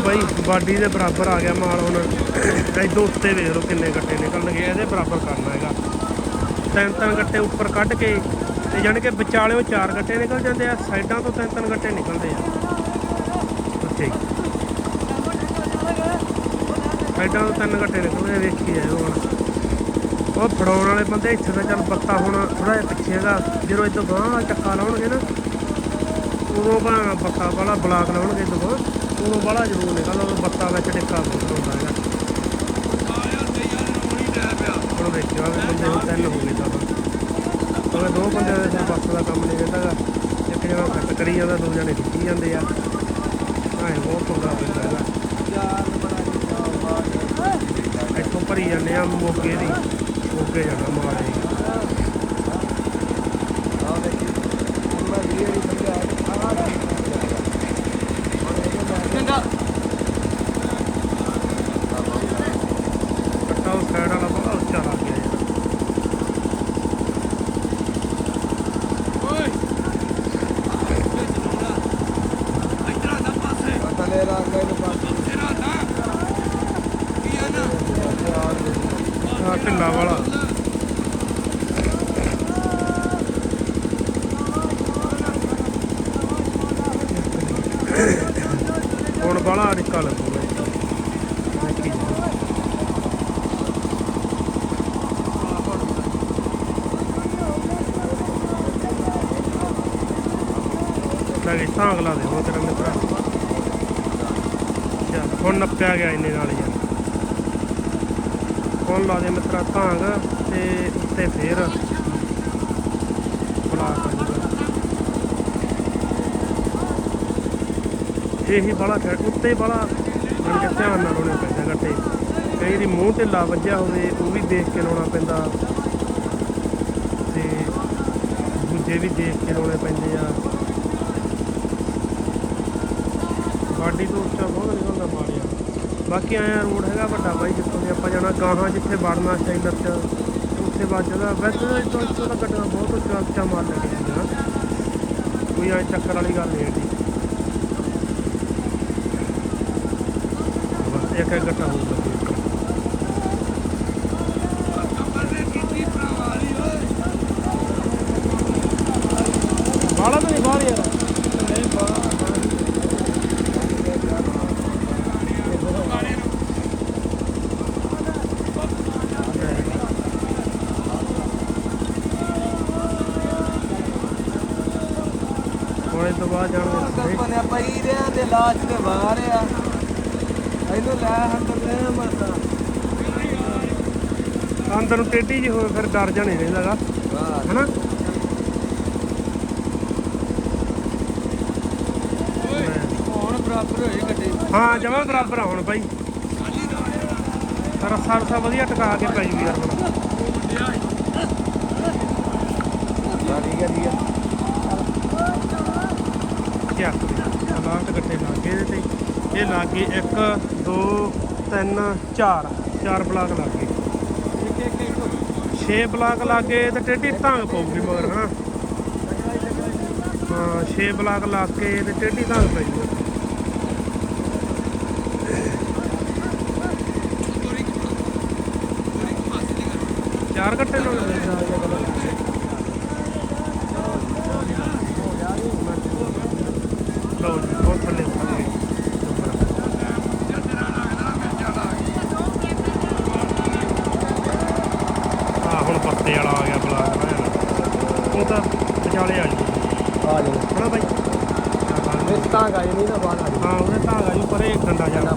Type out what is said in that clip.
ਬਾਈ, body ਦੇ ਬਰਾਬਰ ਆ ਗਿਆ ਮਾਲ ਹੁਣ। ਇਦੋਂ ਉੱਤੇ ਵੇਖ ਲਓ ਕਿੰਨੇ ਗੱਟੇ ਨਿਕਲਣਗੇ, ਇਹਦੇ ਬਰਾਬਰ ਕਰਨਾ ਹੈਗਾ। ਤਿੰਨ ਤਿੰਨ ਗੱਟੇ ਉੱਪਰ ਕੱਢ ਕੇ, ਤੇ ਜਾਣੀ ਕਿ ਵਿਚਾਲਿਓ ਚਾਰ ਗੱਟੇ ਨਿਕਲ ਜਾਂਦੇ ਆ, ਸਾਈਡਾਂ ਤੋਂ ਤਿੰਨ ਤਿੰਨ ਗੱਟੇ ਨਿਕਲਦੇ ਆ। ਉੱਥੇ ਸਾਈਡਾਂ ਤੋਂ ਤਿੰਨ ਗੱਟੇ ਨਿਕਲਦੇ ਆ, ਵੇਖੀ ਜਾਓ ਹੁਣ। ਉਹ ਫੜਾਉਣ ਵਾਲੇ ਬੰਦੇ ਇੱਥੇ ਤਾਂ ਚੱਲ ਬੱਤਾ ਹੁਣ ਥੋੜਾ ਜਿਹਾ ਪਿੱਛੇ ਹੈਗਾ ਜਦੋਂ ਇਦੋਂ ਗਾਂ ਵਾਲਾ ਚੱਕਾ ਲਾਉਣਗੇ ਨਾ ਉਦੋਂ ਭਾਵੇਂ ਬੱਤਾ ਵਾਲਾ ਬਲਾਕ ਲਾਉਣਗੇ ਇਦੋਂ ਉਦੋਂ ਵਾਲਾ ਜ਼ਰੂਰ ਨਿਕਲਦਾ, ਉਦੋਂ ਬੱਤਾ ਵਿੱਚ ਟਿੱਕਾ ਹੁੰਦਾ ਹੈਗਾ। ਹੁਣ ਵੇਖਿਓ ਆਵੇ ਬੰਦੇ ਹੁਣ ਤਿੰਨ ਹੋ ਗਏ ਤਾਂ ਉਹਨੇ ਦੋ ਬੰਦੇ ਦੇ ਸਿਰ ਬੱਸ ਦਾ ਕੰਮ ਨਹੀਂ ਰਹਿੰਦਾਗਾ ਇੱਕ ਜਣਾ ਕੱਟ ਕਰੀ ਜਾਂਦਾ, ਦੋ ਜਣੇ ਖਿੱਚੀ ਜਾਂਦੇ ਆ। ਆਏ ਬਹੁਤ ਪੰਗਾ ਪੈਂਦਾ ਹੈਗਾ। ਇੱਥੋਂ ਭਰੀ ਜਾਂਦੇ ਆ ਮੋਗੇ ਦੀ, ਮੋਗੇ ਜਾਣਾ ਮਾਰੇ ਕੱਟਾ ਉਹ ਸਾਈਡ ਵਾਲਾ ਬੜਾ ਉੱਚਾ ਲੱਗ ਗਿਆ ਯਾਰ ਆਹ ਢਿੱਲਾ ਵਾਲਾ ਹੁਣ ਬਾਲਾ ਨਿਕਲ ਲੱਗੂਗਾ ਦੇਖੀ ਜਾਓ। ਤਾਂ ਦੇ ਉਹ ਤੇਰਾ ਮਿੱਤਰਾ। ਚੱਲ, ਹੁਣ ਨੱਪਿਆ ਗਿਆ ਇੰਨੇ ਨਾਲ ਯਾਰ। ਹੁਣ ਲਾ ਦੇ ਮਿੱਤਰਾ ਧਾਂਗ ਤੇ ਉੱਤੇ ਫੇਰ ਬਲਾਕ ਆ ਜੂਗਾ ਇਹੀ ਬੜਾ ਖੈਰ ਉੱਤੇ ਬੜਾ ਮਨ ਕੇ ਧਿਆਨ ਨਾਲ ਲਾਉਣੇ ਪੈਂਦਾ ਗੱਟੇ ਕਈ ਦੀ ਮੂੰਹ ਢਿੱਲਾ ਵੱਜਿਆ ਹੋਵੇ, ਉਹ ਵੀ ਦੇਖ ਕੇ ਲਾਉਣਾ ਪੈਂਦਾ। ਤੇ ਦੂਜੇ ਵੀ ਦੇਖ ਕੇ ਲਾਉਣੇ ਪੈਂਦੇ ਆ। ਗਾਡੀ ਤੋਂ ਉੱਚਾ ਬਹੁਤ ਨਿਕਲਦਾ ਮਾਰਿਆ ਬਾਕੀ ਆਇਆ ਰੋਡ ਹੈਗਾ ਵੱਡਾ ਬਾਈ, ਜਿੱਥੋਂ ਦੀ ਆਪਾਂ ਜਾਣਾ, ਗਾਹਾਂ ਜਿੱਥੇ ਵੜਨਾ ਸਟੈਂਡਰ ਚ ਉੱਥੇ ਬਾਅਦ ਜਗ੍ਹਾ ਵੈਸੇ ਤਾਂ ਇੱਥੋਂ ਦਾ ਗੱਡੀਆਂ ਬਹੁਤ ਉੱਚਾ ਉੱਚਾ ਮਾਰ ਲੈ ਕੇ ਕੋਈ ਐ ਚੱਕਰ ਵਾਲੀ ਗੱਲ ਨਹੀਂ ਹੈਗੀ। ਬਸ ਇੱਕ ਇੱਕ ਗੱਟਾ ਬਾਲਾ ਤਾਂ ਨਹੀਂ, ਬਾਹਰ ਯਾਰ ਨਹੀਂ ਹੁਣ ਇਹ ਤੋਂ ਬਾਅਦ ਜਾਣਾ ਬਣਿਆ ਪਈ ਰਿਆਂ ਦੇ ਲਾਜ ਤੇ ਬਾਹਰ ਆ। ਇਹਨੂੰ ਲੈ ਹੰਦਰ ਲੈ ਮਰਦਾ ਅੰਦਰ ਨੂੰ ਟੇਢੀ ਜੀ ਹੋਵੇ ਫਿਰ ਡਰ ਜਾਣੇ ਰਹਿੰਦਾਗਾ। ਵਾਹ ਹਨਾ? ਹੁਣ ਬਰਾਬਰ ਹੋਈ ਗੱਡੀ। ਹਾਂ ਜਮਾ ਬਰਾਬਰ ਆ ਹੁਣ ਬਾਈ। ਰਸਾ ਰਸਾ ਵਧੀਆ ਟਕਾ ਕੇ ਪੈ ਜੂ ਯਾਰ ਹੁਣ। ਠੀਕ ਹੈ ਠੀਕ ਹੈ ਲੱਗੇ ਇਹਦੇ ਤੇ ਇਹ ਲੱਗੇ 1 2 3 4 ਚਾਰ। ਬਲਾਕ ਲੱਗੇ ਇੱਕ 6 ਬਲਾਕ ਲੱਗੇ ਤੇ ਟੇਢੀ ਧਾਂਗ ਪਊਗੀ ਮਗਰ, ਹਨਾ? ਹਾਂ 6 ਬਲਾਕ ਲੱਗ ਕੇ ਤੇ ਟੇਢੀ ਧਾਂਗ ਪਈ ਚਾਰ ਗੱਟੇ ਲਾਉਣੇ ਲਓ ਜੀ ਬਹੁਤ ਥੱਲੇ ਉਤਰ ਗਏ ਆ ਹੁਣ ਪੱਤੇ ਵਾਲਾ ਆ ਗਿਆ ਬਲਾਕ ਭੈਣ ਉਹ ਤਾਂ ਵਿਚਾਲੇ ਆ ਜੀ ਆ ਜਾ ਹਨਾ ਬਾਈ। ਵਿੱਚ ਤਾਂ ਗਾਈ ਨਹੀਂ ਨਾ ਬਾਹਰ ਆ ਹਾਂ ਉਹਨੇ ਧਾਗਾ ਜੀ ਪਰੇ ਡੰਡਾ ਜਾਣਾ